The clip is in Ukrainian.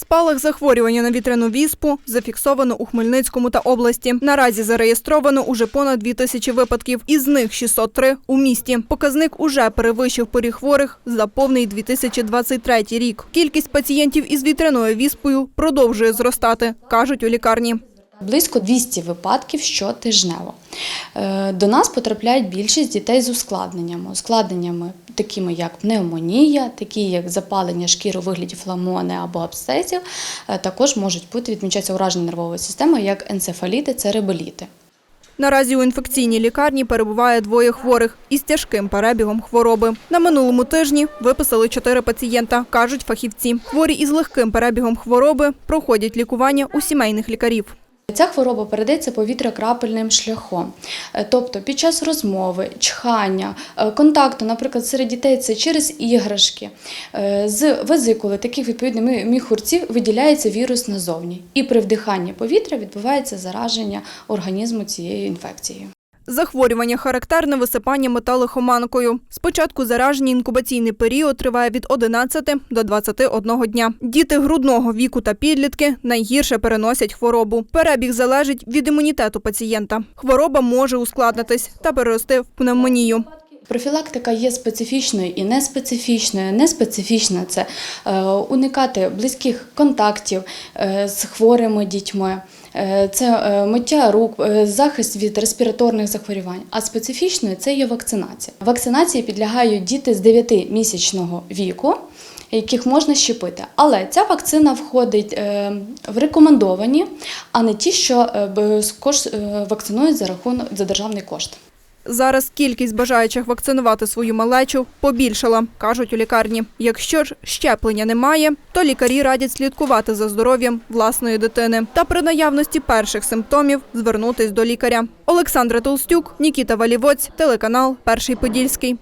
Спалах захворювання на вітряну віспу зафіксовано у Хмельницькому та області. Наразі зареєстровано уже понад 2 тисячі випадків, із них 603 у місті. Показник уже перевищив поріг хворих за повний 2023 рік. Кількість пацієнтів із вітряною віспою продовжує зростати, кажуть у лікарні. Близько 200 випадків щотижнево. Е, До нас потрапляють більшість дітей з ускладненнями. Ускладненнями такими як пневмонія, такі як запалення шкіри у вигляді фламони або абсцесів. Е, Також можуть бути відмічатися ураження нервової системи, як енцефаліти, цереболіти. Наразі у інфекційній лікарні перебуває двоє хворих із тяжким перебігом хвороби. На минулому тижні виписали чотири пацієнта, кажуть фахівці. Хворі із легким перебігом хвороби проходять лікування у сімейних лікарів. Ця хвороба передається повітрякрапельним шляхом. Е, Тобто під час розмови, чхання, е, контакту, наприклад, серед дітей це через іграшки. Е, З везикули таких відповідних міхурців виділяється вірус назовні. І при вдиханні повітря відбувається зараження організму цією інфекцією. Захворювання характерне висипання металихоманкою. Спочатку зараження інкубаційний період триває від 11 до 21 дня. Діти грудного віку та підлітки найгірше переносять хворобу. Перебіг залежить від імунітету пацієнта. Хвороба може ускладнитись та перерости в пневмонію. Профілактика є специфічною і неспецифічною. Неспецифічна це е, уникати близьких контактів е, з хворими дітьми, е, це миття рук, захист від респіраторних захворювань. А специфічною це є вакцинація. Вакцинації підлягають діти з 9-місячного віку. Яких можна щепити, але ця вакцина входить в рекомендовані, а не ті, що вакцинують за рахунок за державний кошт. Зараз кількість бажаючих вакцинувати свою малечу побільшала, кажуть у лікарні. Якщо ж щеплення немає, то лікарі радять слідкувати за здоров'ям власної дитини та при наявності перших симптомів звернутись до лікаря. Олександра Толстюк, Нікіта Валівоць, телеканал Перший Подільський.